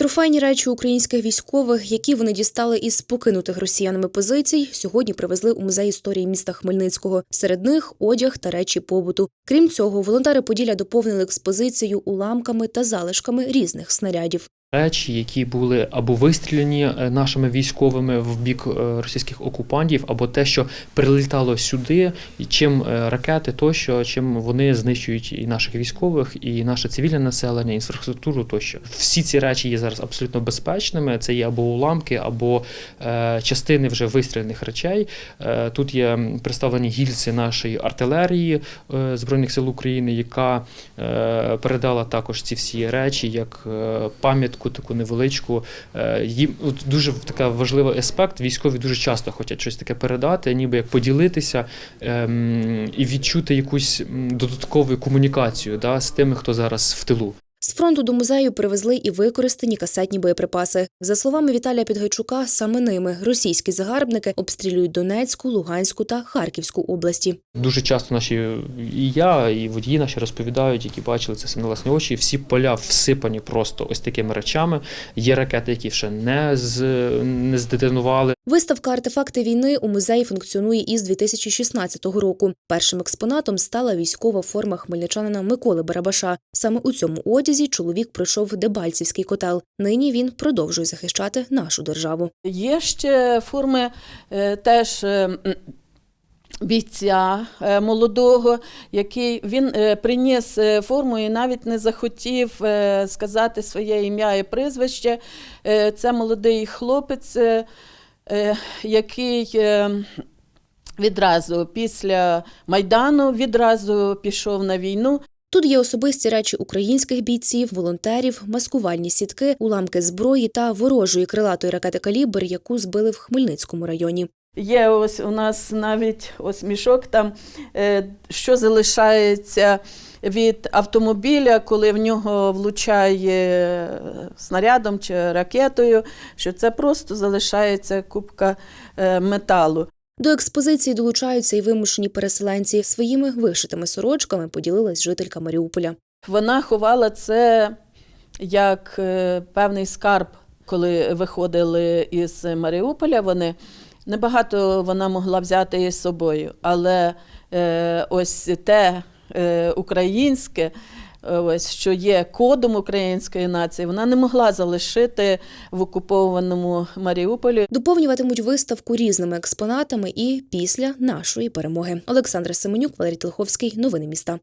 Трофейні речі українських військових, які вони дістали із покинутих росіянами позицій, сьогодні привезли у музей історії міста Хмельницького. Серед них одяг та речі побуту. Крім цього, волонтери Поділля доповнили експозицію уламками та залишками різних снарядів. Речі, які були або вистріляні е, нашими військовими в бік е, російських окупантів, або те, що прилітало сюди, і чим е, ракети тощо, чим вони знищують і наших військових, і наше цивільне населення, інфраструктуру тощо. Всі ці речі є зараз абсолютно безпечними. Це є або уламки, або частини вже вистріляних речей. Тут є представлені гільзи нашої артилерії Збройних сил України, яка передала також ці всі речі як е, пам'ятку таку невеличку. Е, Їм от дуже така важливий аспект. Військові дуже часто хочуть щось таке передати, ніби як поділитися ем, і відчути якусь додаткову комунікацію да, з тими, хто зараз в тилу. Фронту до музею привезли і використані касетні боєприпаси. За словами Віталія Підгайчука, саме ними російські загарбники обстрілюють Донецьку, Луганську та Харківську області. Дуже часто наші і я, і водії наші розповідають, які бачили це все на власні очі. Всі поля всипані просто ось такими речами. Є ракети, які ще не з не здетонували. Виставка артефакти війни у музеї функціонує із 2016 року. Першим експонатом стала військова форма хмельничанина Миколи Барабаша. Саме у цьому одязі чоловік пройшов Дебальцівський котел. Нині він продовжує захищати нашу державу. Є ще форми е, теж. е, Бійця е, молодого, який він приніс форму і навіть не захотів сказати своє ім'я і прізвище. Це молодий хлопець, який відразу після Майдану відразу пішов на війну. Тут є особисті речі українських бійців, волонтерів, маскувальні сітки, уламки зброї та ворожої крилатої ракети «Калібр», яку збили в Хмельницькому районі. Є ось у нас навіть ось мішок там, е, що залишається від автомобіля, коли в нього влучає снарядом чи ракетою, що це просто залишається кубка е, металу. До експозиції долучаються й вимушені переселенці. Своїми вишитими сорочками поділилась жителька Маріуполя. Вона ховала це як е, певний скарб, коли виходили із Маріуполя. Вони небагато вона могла взяти із собою, але е, ось те е, українське. Е, Ось що є кодом української нації, вона не могла залишити в окупованому Маріуполі. Доповнюватимуть виставку різними експонатами і після нашої перемоги. Олександра Семенюк, Валерій Тлиховський, Новини міста.